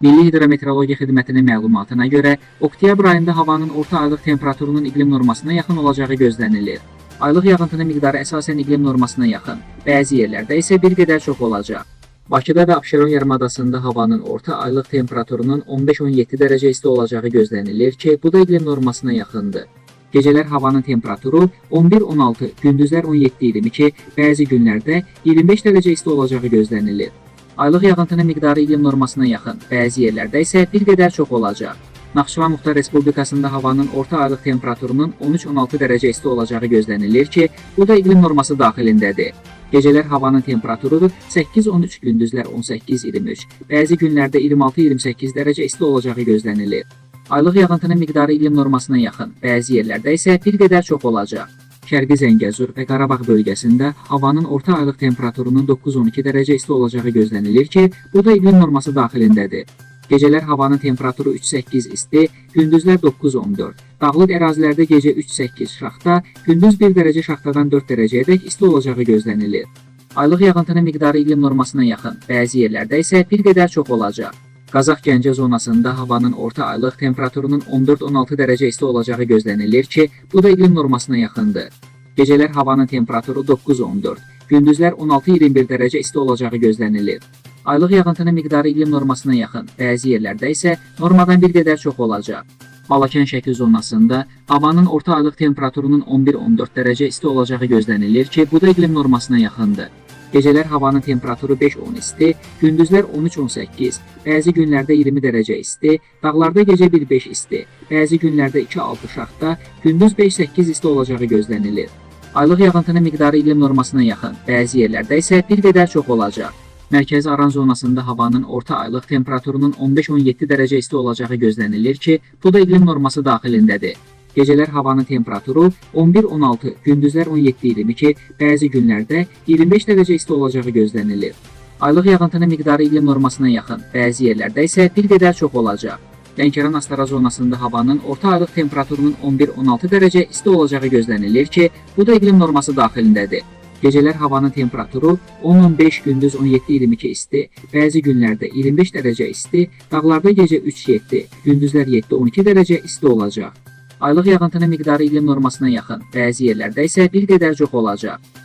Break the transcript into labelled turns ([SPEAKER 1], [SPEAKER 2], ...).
[SPEAKER 1] Milli Hidrometeorologiya Xidmətinin məlumatına görə, oktyabr ayında havanın orta aylıq temperaturunun iqlim normasına yaxın olacağı gözlənilir. Aylıq yağıntının miqdarı əsasən iqlim normasına yaxın, bəzi yerlərdə isə bir qədər çox olacaq. Bakıda və Abşeron yarımadasında havanın orta aylıq temperaturunun 15-17 dərəcə isti olacağı gözlənilir ki, bu da iqlim normasına yaxındır. Gecələr havanın temperaturu 11-16, gündüzlər 17-22, bəzi günlərdə 25 dərəcə isti olacağı gözlənilir. Aylıq yağıntının miqdarı iqlim normasına yaxın, bəzi yerlərdə isə bir qədər çox olacaq. Naxçıvan Muxtar Respublikasında havanın orta aylıq temperaturunun 13-16 dərəcə isti olacağı gözlənilir ki, bu da iqlim norması daxilindədir. Gecələr havanın temperaturu 8-13, gündüzlər 18-23, bəzi günlərdə 26-28 dərəcə isti olacağı gözlənilir. Aylıq yağıntının miqdarı iqlim normasına yaxın, bəzi yerlərdə isə bir qədər çox olacaq. Şərqi Zəngəzur və Qarabağ bölgəsində havanın orta aylıq temperaturunun 9-12 dərəcə isti olacağı gözlənilir ki, bu da iqlim norması daxilindədir. Gecələr havanın temperaturu 3-8 isti, gündüzlər 9-14. Dağlıq ərazilərdə gecə 3-8 şaxta, gündüz 1 dərəcə şaxtadan 4 dərəcəyədək isti olacağı gözlənilir. Aylıq yağıntının miqdarı iqlim normasına yaxın, bəzi yerlərdə isə bir qədər çox olacaq. Qazax Gəncə zonasında havanın orta aylıq temperaturunun 14-16 dərəcə isti olacağı gözlənilir ki, bu da iqlim normasına yaxındır. Gecələr havanın temperaturu 9-14, gündüzlər 16-21 dərəcə isti olacağı gözlənilir. Aylıq yağıntının miqdarı iqlim normasına yaxın, bəzi yerlərdə isə normadan bir qədər çox olacaq. Balakən şəkil zonasında havanın orta aylıq temperaturunun 11-14 dərəcə isti olacağı gözlənilir ki, bu da iqlim normasına yaxındır. Gecələr havanın temperaturu 5-10 isti, gündüzlər 13-18, bəzi günlərdə 20 dərəcə isti, dağlarda gecə 1-5 isti, bəzi günlərdə 2-6 şaxta, gündüz 5-8 isti olacağı gözlənilir. Aylıq yağıntının miqdarı iqlim normasına yaxın, bəzi yerlərdə isə bir qədər çox olacaq. Mərkəzi Aran zonasında havanın orta aylıq temperaturunun 15-17 dərəcə isti olacağı gözlənilir ki, bu da iqlim norması daxilindədir. Gecələr havanın temperaturu 11-16, gündüzlər 17-22, bəzi günlərdə 25 dərəcə isti olacağı gözlənilir. Aylıq yağıntının miqdarı iqlim normasına yaxın, bəzi yerlərdə isə bir qədər çox olacaq. Lənkəran Astara zonasında havanın orta aylıq temperaturunun 11-16 dərəcə isti olacağı gözlənilir ki, bu da iqlim norması daxilindədir. Gecələr havanın temperaturu 10-15, gündüz 17-22 isti, bəzi günlərdə 25 dərəcə isti, dağlarda gecə 3-7, gündüzlər 7-12 dərəcə isti olacaq. Aylıq yağıntının miqdarı iqlim normasına yaxın, bəzi yerlərdə isə bir qədər çox olacaq.